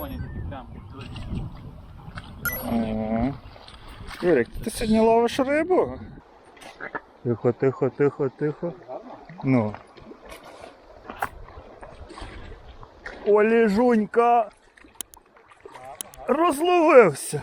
фоні такі прям. О. Юрик, ти сьогодні ловиш рибу? Тихо, тихо, тихо, тихо. Ну. Оліжунька. Розловився.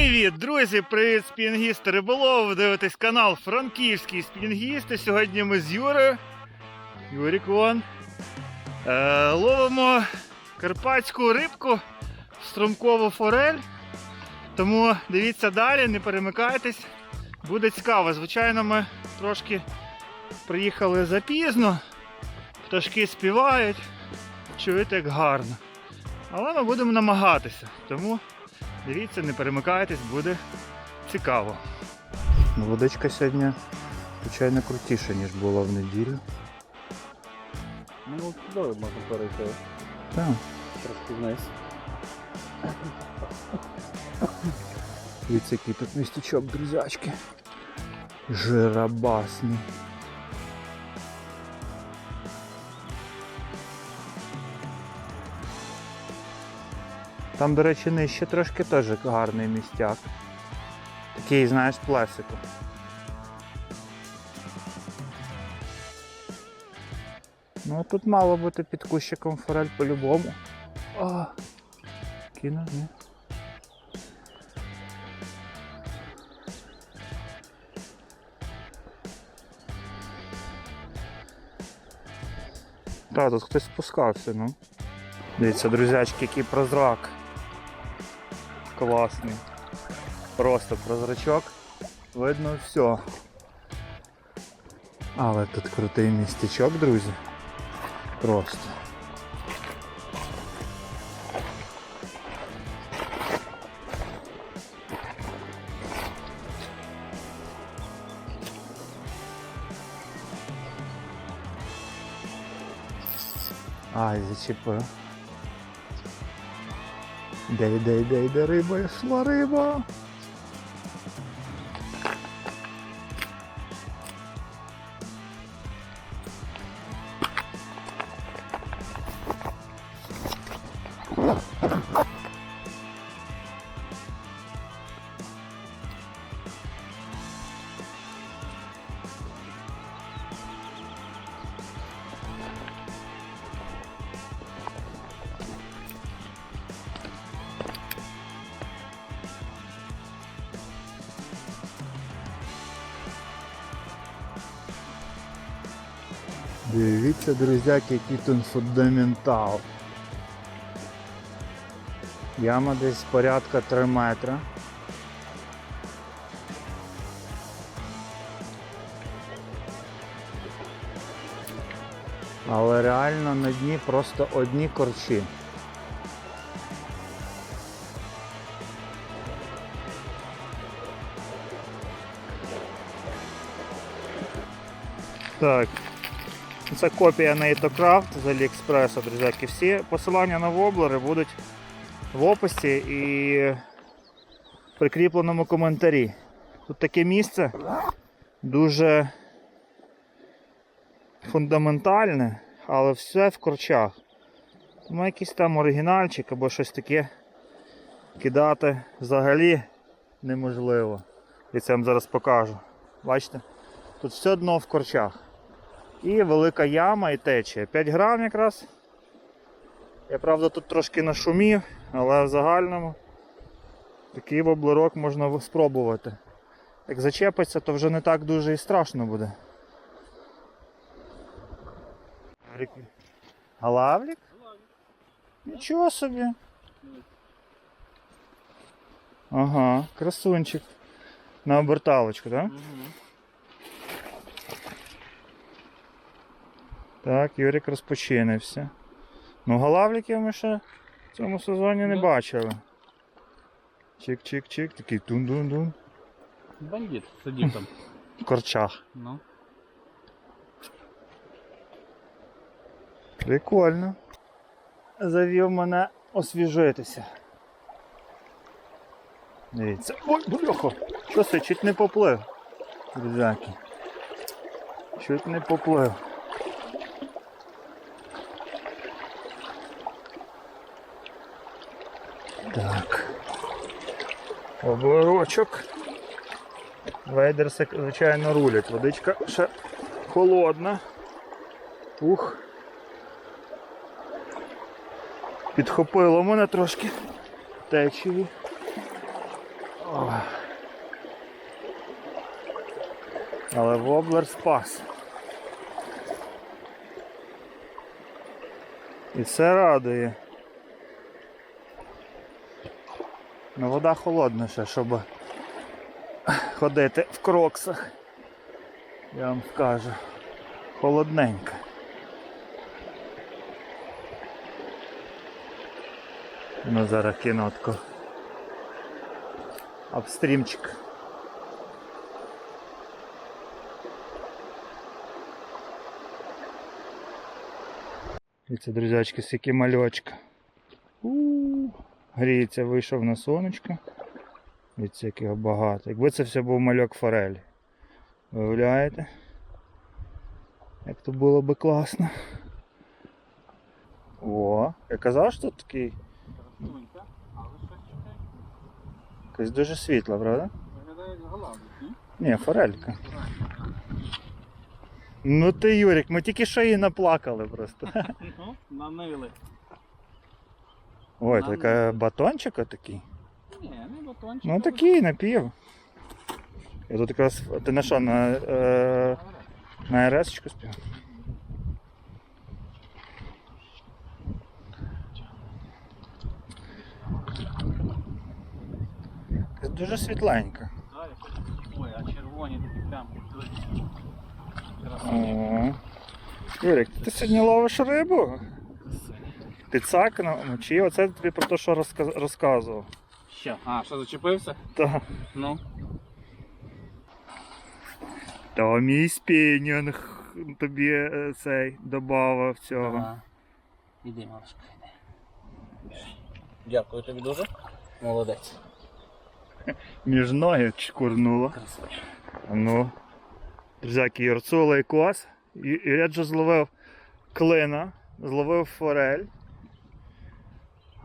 Привіт, друзі! Привіт, спінгісти риболов! Ви Дивитесь канал Франківський спінгісти. Сьогодні ми з Юрою. Юрік вон. Е, ловимо карпатську рибку, струмкову форель. Тому дивіться далі, не перемикайтесь. Буде цікаво. Звичайно, ми трошки приїхали запізно. Пташки співають. Чуєте, як гарно. Але ми будемо намагатися. Тому Дивіться, не перемикайтесь, буде цікаво. Ну, Водичка сьогодні, звичайно, крутіша, ніж була в неділю. Ну, чудово можна перейти Так. трошки вниз. Дивіться, який тут містечок, друзячки. Жиробасний. Там, до речі, нижче трошки теж гарний містяк. Такий, знаєш, плесику. Ну тут мало бути під кущиком форель по-любому. А, кину, ні. Так, тут хтось спускався, ну. Дивіться, друзячки, який прозрак. Класний. Просто прозрачок. Видно все. Але тут крутий містечок, друзі. Просто. Ай, зачепив. Де, де, де, де риба, йшла риба. Дивіться, друзяки, який тут фундаментал. Яма десь порядка 3 метра. Але реально на дні просто одні корчі. Так, це копія NatoCraft з AliExpress, друзяки. Всі посилання на воблери будуть в описі і в прикріпленому коментарі. Тут таке місце дуже фундаментальне, але все в корчах. Тому якийсь там оригінальчик або щось таке кидати взагалі неможливо. І це я вам зараз покажу. Бачите? Тут все дно в корчах. І велика яма і течія. 5 грам якраз. Я правда тут трошки нашумів, але в загальному такий воблерок можна спробувати. Як зачепиться, то вже не так дуже і страшно буде. Галавлік? Нічого собі. Ага, красунчик. На оберталочку, так? Да? Так, Юрик розпочинився. Ну, галавліків ми ще в цьому сезоні не бачили. Чик-чик-чик, такий тун-дун-дун. Бандит сидів там. В корчах. Ну. Прикольно. Завів мене освіжитися. Дивіться. Ой, бляха! Що це? Чуть не поплив. Друзяки. Чуть не поплив. Так. Оборочок. Вейдерси, звичайно, рулять. Водичка ще холодна. Ух. Підхопило мене трошки течії. Але воблер спас. І це радує. Ну, вода холодна ще, щоб ходити в кроксах. Я вам скажу. Холодненька. Ну зараз кінотку. Апстрімчик. І це, друзячки, скільки мальочка. У-у-у. Гріється, вийшов на сонечко. Від якого багато. Якби це все був мальок форелі. Виявляєте? Як то було би класно. О, я казав, що тут такий якось дуже світла, правда? Виглядає як ні? Ні, форелька. Ну ти, Юрік, ми тільки що її наплакали просто. Ну, нанили. Ой, Нам- така батончик отакий. Ні, не батончик. Ну такий напів. Я тут якраз. Ти на що, на, е, на РС спів? Дуже світленька. Далі. Ой, а червоні такі прям. О. Юрик, ти сьогодні ловиш рибу? Ти цак на мочі, оце тобі про те, що розказ- розказував. Що? А, що зачепився? Та. Ну. То мій спінінг тобі е, цей додавав цього. Ага. Іди, малышка, іди. Дякую тобі дуже. Молодець. Між ноги чкурнуло. Красавчик. А Ну. Друзяки, Юрцула і кос. Юреджо зловив клина, зловив форель.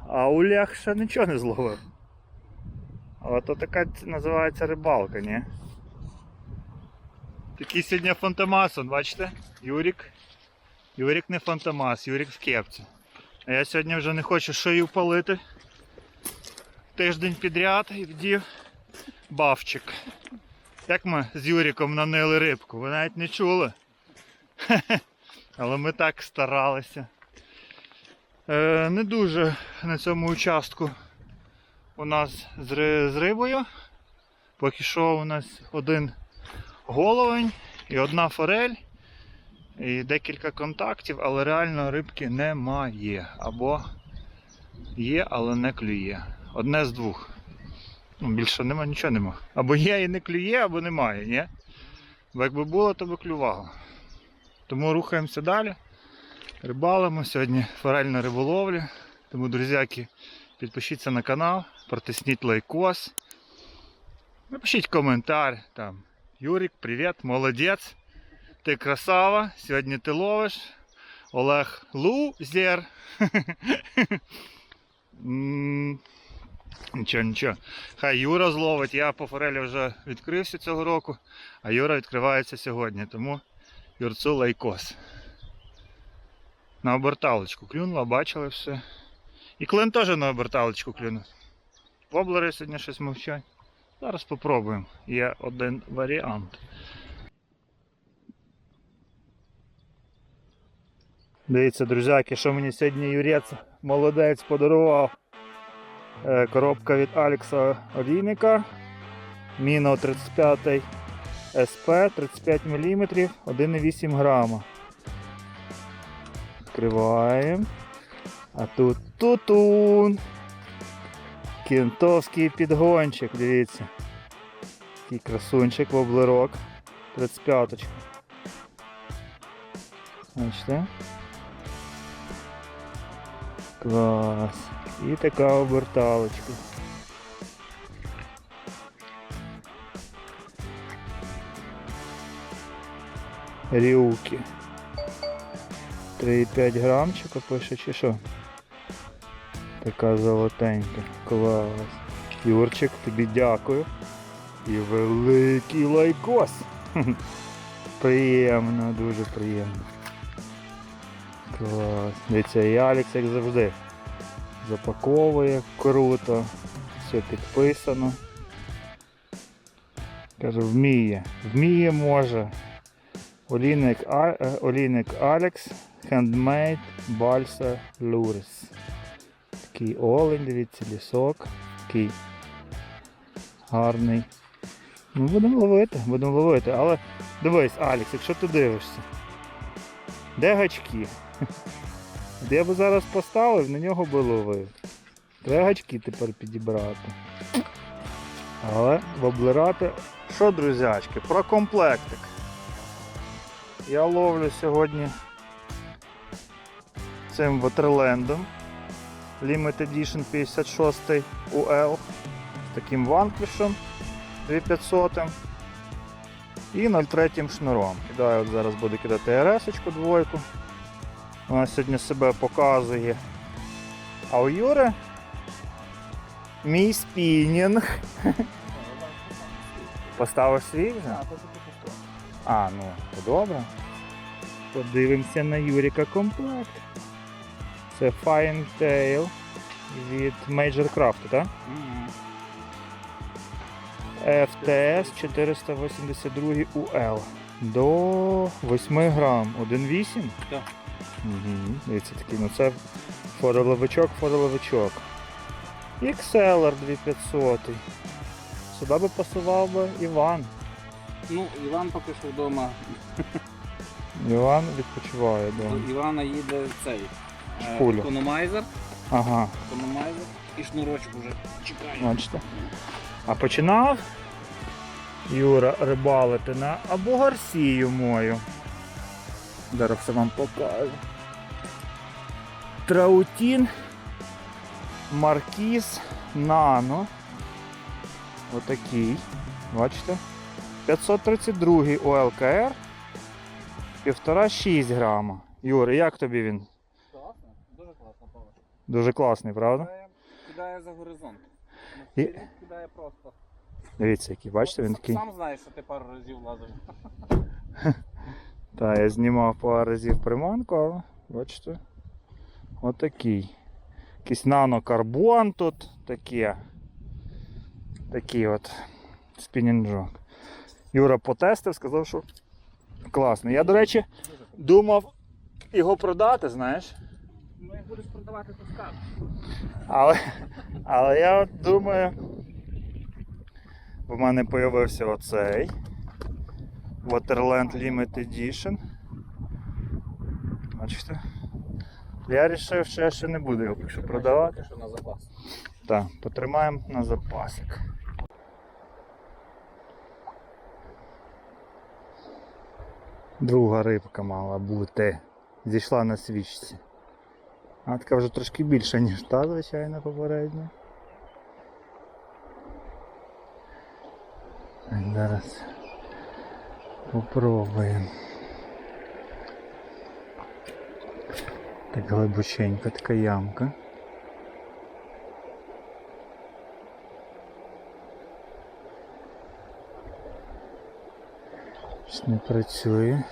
А Улях ще нічого не зловив. Але то така називається рибалка, ні? Такий сьогодні фантомасон, бачите? Юрік. Юрік не фантомас, Юрік в кепці. А я сьогодні вже не хочу шию палити. Тиждень підряд і вдів бавчик. Як ми з Юріком нанили рибку, ви навіть не чули. Але ми так старалися. Е, не дуже на цьому участку у нас з, рибою. Поки що у нас один головень і одна форель. І декілька контактів, але реально рибки немає. Або є, але не клює. Одне з двох. Ну, більше нема, нічого нема. Або є і не клює, або немає, ні? Бо якби було, то би клювало. Тому рухаємося далі. Рибалимо. Сьогодні форельна риболовля. Тому, друзяки, підпишіться на канал, протисніть лайкос. Напишіть коментар. Там. Юрік, привіт, молодець. Ти красава, сьогодні ти ловиш. Олег лузер. Нічого, нічого. Хай Юра зловить. Я по форелі вже відкрився цього року, а Юра відкривається сьогодні. Тому Юрцу лайкос. На оберталочку клюнула, бачили все. І клин теж на оберталочку клюнув. Воблери сьогодні щось мовчать. Зараз попробуємо. Є один варіант. Дивіться, друзяки, що мені сьогодні Юрець молодець подарував. Е, Коробка від Алекса Олійника. Міно 35 СП 35 мм 1,8 грама відкриваємо. А тут тутун. Кентовський підгончик, дивіться. Такий красунчик, воблерок. 35-очка. Бачите? Клас. І така оберталочка. Рюки. 3,5 грамчика пише чи що? Така золотенька. Клас. Юрчик, тобі дякую. І великий лайкос. Приємно, дуже приємно. Клас. Дивіться, і Алекс, як завжди. Запаковує круто. Все підписано. Каже, вміє. Вміє може. Олійник, А- е, олійник Алекс, Handmade Balsa Lures. Такий олень, дивіться, лісок. Такий гарний. Ну, будемо ловити, будемо ловити. Але дивись, Алекс, якщо ти дивишся, де гачки? Де я би зараз поставив, на нього би ловив. Треба гачки тепер підібрати. Але воблерати. Що, друзячки, про комплектик. Я ловлю сьогодні цим ватерлендом Limited Edition 56 UL з таким ванквішем 2500 і 0,3 шнуром. Кидаю, от зараз буду кидати РС-очку двойку. Вона сьогодні себе показує. А у Юри мій спінінг. Поставиш свій вже? А, ну, то добре. Подивимося на Юріка комплект. Це Fine Tail від Major Craft, так? FTS 482 UL. До 8 грам. 1,8? Так. Угу. Дивіться такий, ну це фореловичок, фореловичок. XLR 2500. Сюди би пасував би Іван. Ну, Іван поки що вдома. Іван відпочиває До вдома. Івана їде цей е, Шпуля. економайзер, Ага, економайзер і шнурочок вже чекає. бачите. А починав Юра рибалити на або Гарсію мою. Зараз все вам покажу. Траутін, Маркіз, Нано. Отакий. Бачите? 532 ОЛКР. 1,5-6 грама. Юра, як тобі він? Класно, дуже. Дуже класний, правда? Кидає, кидає за горизонт. І- Кидає просто. Дивіться, який, бачите, він такий. Сам знаєш, що ти пару разів лазив. Так, я знімав пару разів приманку, але бачите. Отакий. Якийсь нанокарбон тут таке. Такий от спінінджок. Юра потестив, сказав, що класний. Я, до речі, думав його продати, знаєш. Ну як будеш продавати, то скажеш. Але, але я от думаю, в мене з'явився оцей Waterland Limited Edition. Бачите? Я вирішив, що я ще не буду його поки що продавати. Що на запас. Так, потримаємо на запасик. Друга рибка мала бути. Зійшла на свічці. А така вже трошки більша, ніж та, звичайно, попередня. Зараз попробуємо. Так глибоченька така ямка. Щось не працює.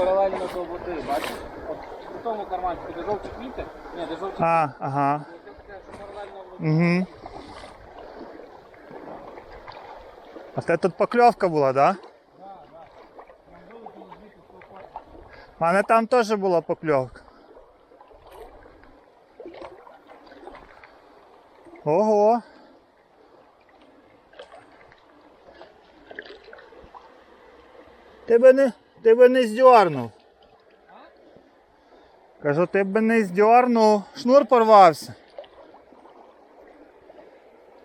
Паралельно до води, бачиш? От в тому карманчику, де жовті квіти. Ні, де жовті а, ага. квіти. Це таке, що паралельно в воді. Угу. А тебе тут покльовка була, да? У мене там теж була покльовка. Ого. Ти би не, ти би не здьорнув. Кажу, ти би не здьорнув. Шнур порвався.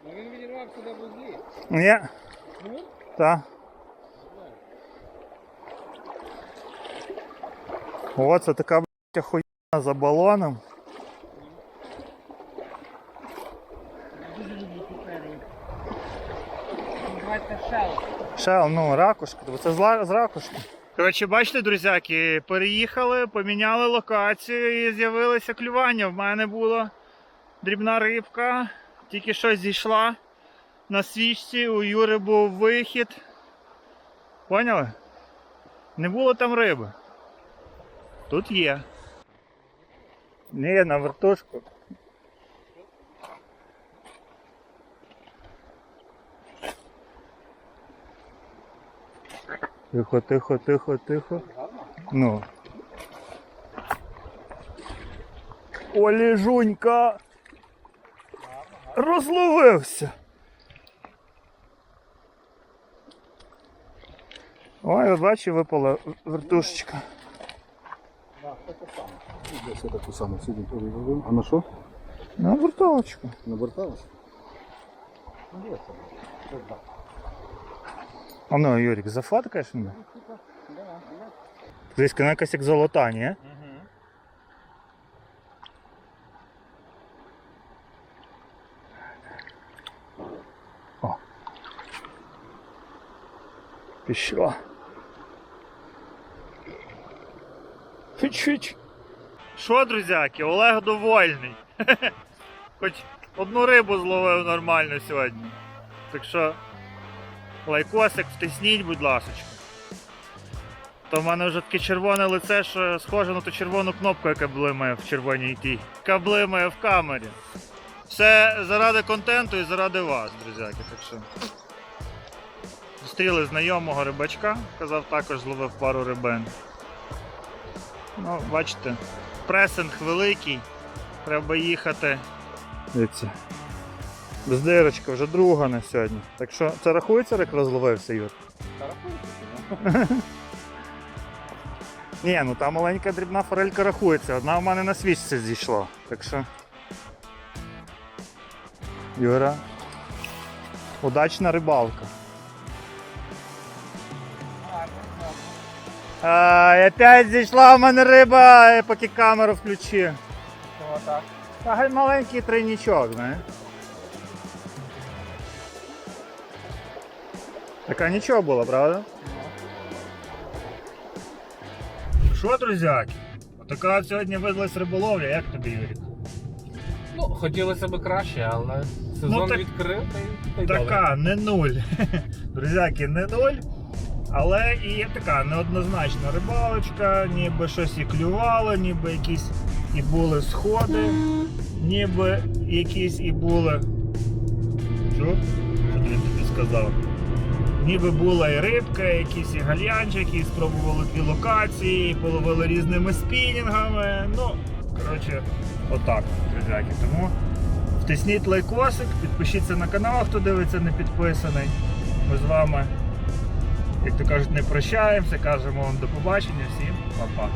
Ну він відірвався до вузлі. Ні, Ну, так. О, це така блядь, хуйня за балоном. шел. Ну, ракушка, бо це з, з ракушки. Коротше, бачите, друзяки, переїхали, поміняли локацію і з'явилося клювання. В мене була дрібна рибка, тільки що зійшла на свічці, у Юри був вихід. Поняли? Не було там риби. Тут є. Ні, на вертушку. Тихо, тихо, тихо, тихо. Ну. Оліжунька. Розловився. Ой, от бачу, випала вертушечка. Я таку саму сьогодні перевезу. А на що? На вертовочку. Наборталась? А ну, Юрик, зафоткаєш мене? Десь вона якась як золота, ні? О. Пішла. Фіч-фіч. Що, друзяки, Олег довольний. Хоч одну рибу зловив нормально сьогодні. Так що лайкосик втисніть, будь ласка. То в мене вже таке червоне лице, що схоже на ту червону кнопку, яка блимає в червоній тій. Яка в камері. Все заради контенту і заради вас, друзяки. Так що. Зустріли знайомого рибачка, казав, також зловив пару рибин. Ну, бачите, пресинг великий, треба їхати. Дивіться. Без дирочка, вже друга на сьогодні. Так що це рахується, як розловився, Юр? Ні, ну та маленька дрібна форелька рахується. Одна в мене на свічці зійшла. Так що. Юра. Удачна рибалка. А, опять зійшла в мене риба, поки камеру включи. Та маленький тройнічок, знаєш. Така нічого було, правда? Що, друзяки? Така от сьогодні видалась риболовля, як тобі, Юрік? Ну, хотілося б краще, але сезон Ну, так- відкрив та й-. Така, не нуль. Друзяки, не нуль. Але і така неоднозначна рибалочка, ніби щось і клювало, ніби якісь і були сходи, ніби якісь і були. Що? Що він тобі сказав? Ніби була і рибка, якісь і гальянчики, і спробували дві локації, половили різними спінінгами. Ну, коротше, отак, друзяки. Тому втисніть лайкосик, підпишіться на канал, хто дивиться, не підписаний. Ми з вами, як то кажуть, не прощаємося, кажемо вам до побачення, всім па-па.